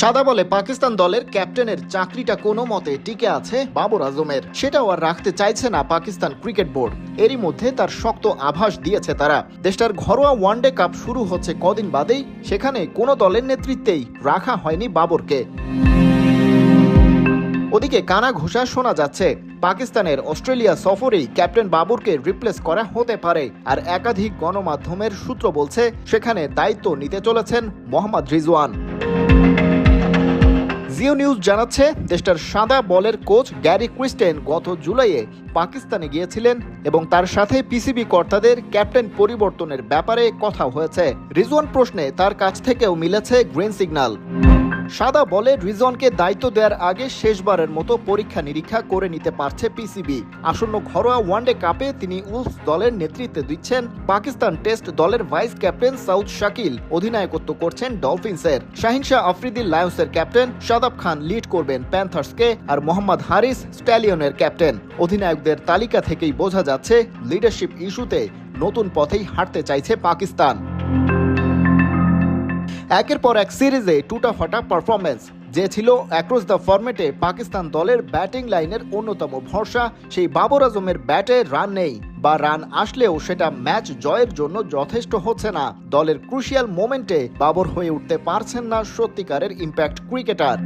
সাদা বলে পাকিস্তান দলের ক্যাপ্টেনের চাকরিটা কোনো মতে টিকে আছে বাবর আজমের। সেটাও আর রাখতে চাইছে না পাকিস্তান ক্রিকেট বোর্ড। এরই মধ্যে তার শক্ত আভাস দিয়েছে তারা। দেশটার ঘরোয়া ওয়ানডে কাপ শুরু হচ্ছে কদিন বাদেই। সেখানে কোনো দলের নেতৃত্বেই রাখা হয়নি বাবরকে। ওদিকে কানা ঘোষা শোনা যাচ্ছে, পাকিস্তানের অস্ট্রেলিয়া সফরেই ক্যাপ্টেন বাবরকে রিপ্লেস করা হতে পারে। আর একাধিক গণমাধ্যমের সূত্র বলছে, সেখানে দায়িত্ব নিতে চলেছেন মোহাম্মদ রিজওয়ান। জিও নিউজ জানাচ্ছে, দেশটার সাদা বলের কোচ গ্যারি ক্রিস্টেন গত জুলাইয়ে পাকিস্তানে গিয়েছিলেন এবং তার সাথে পিসিবি কর্তাদের ক্যাপ্টেন পরিবর্তনের ব্যাপারে কথা হয়েছে। রিজওয়ান প্রশ্নে তার কাছ থেকেও মিলেছে গ্রিন সিগন্যাল। সাদা বলে রিজনকে দায়িত্ব দেওয়ার আগে শেষবারের মতো পরীক্ষা নিরীক্ষা করে নিতে পারছে পিসিবি। আসন্ন ঘরোয়া ওয়ানডে কাপে তিনি উলফ দলের নেতৃত্বে দিচ্ছেন। পাকিস্তান টেস্ট দলের ভাইস ক্যাপ্টেন সাউদ শাকিল অধিনায়কত্ব করছেন ডলফিনসের। শাহিন শাহ আফ্রিদি লায়ন্সের ক্যাপ্টেন শাদাব খান লিড করবেন প্যান্থার্সকে আর মোহাম্মদ হারিস স্ট্যালিয়নের ক্যাপ্টেন। অধিনায়কদের তালিকা থেকেই বোঝা যাচ্ছে, লিডারশিপ ইস্যুতে নতুন পথেই হাঁটতে চাইছে পাকিস্তান। একের পর এক সিরিজে টুটা ফাটা পারফরমেন্স যে ছিল অ্যাক্রস দ্য ফরম্যাটে পাকিস্তান দলের ব্যাটিং লাইনের অন্যতম ভরসা, সেই বাবর আজমের ব্যাটে রান নেই বা রান আসলেও সেটা ম্যাচ জয়ের জন্য যথেষ্ট হচ্ছে না। দলের ক্রুশিয়াল মোমেন্টে বাবর হয়ে উঠতে পারছেন না সত্যিকারের ইম্প্যাক্ট ক্রিকেটার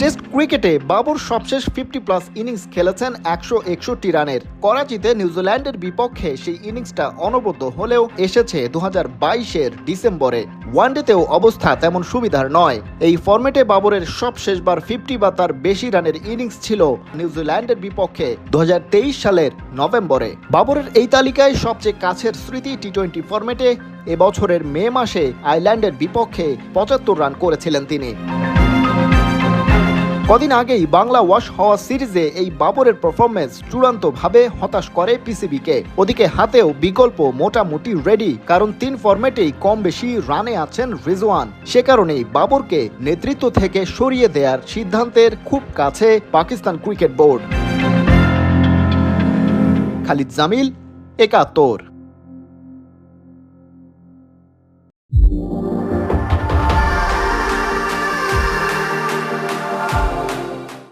টেস্ট ক্রিকেটে বাবর সবশেষ ফিফটি প্লাস ইনিংস খেলেছেন একশো একষট্টি রানের। করাচিতে নিউজিল্যান্ডের বিপক্ষে সেই ইনিংসটা অনবদ্য হলেও এসেছে দু হাজার বাইশের ডিসেম্বরে। ওয়ানডেতেও অবস্থা তেমন সুবিধার নয়। এই ফরম্যাটে বাবরের সব শেষবার ফিফটি বা তার বেশি রানের ইনিংস ছিল নিউজিল্যান্ডের বিপক্ষে দু হাজার তেইশ সালের নভেম্বরে। বাবরের এই তালিকায় সবচেয়ে কাছের স্মৃতি টি টোয়েন্টি ফরম্যাটে এবছরের মে মাসে আইল্যান্ডের বিপক্ষে পঁচাত্তর রান করেছিলেন তিনি। কদিন আগেই বাংলা ওয়াশ হওয়া সিরিজে এই বাবরের পারফরমেন্স চূড়ান্তভাবে হতাশ করে পিসিবিকে। ওদিকে হাতেও বিকল্প মোটামুটি রেডি কারণ তিন ফরম্যাটেই কম বেশি রানে আছেন রিজওয়ান। সে কারণেই বাবরকে নেতৃত্ব থেকে সরিয়ে দেওয়ার সিদ্ধান্তের খুব কাছে পাকিস্তান ক্রিকেট বোর্ড। খালিদ জামিল, একাত্তর।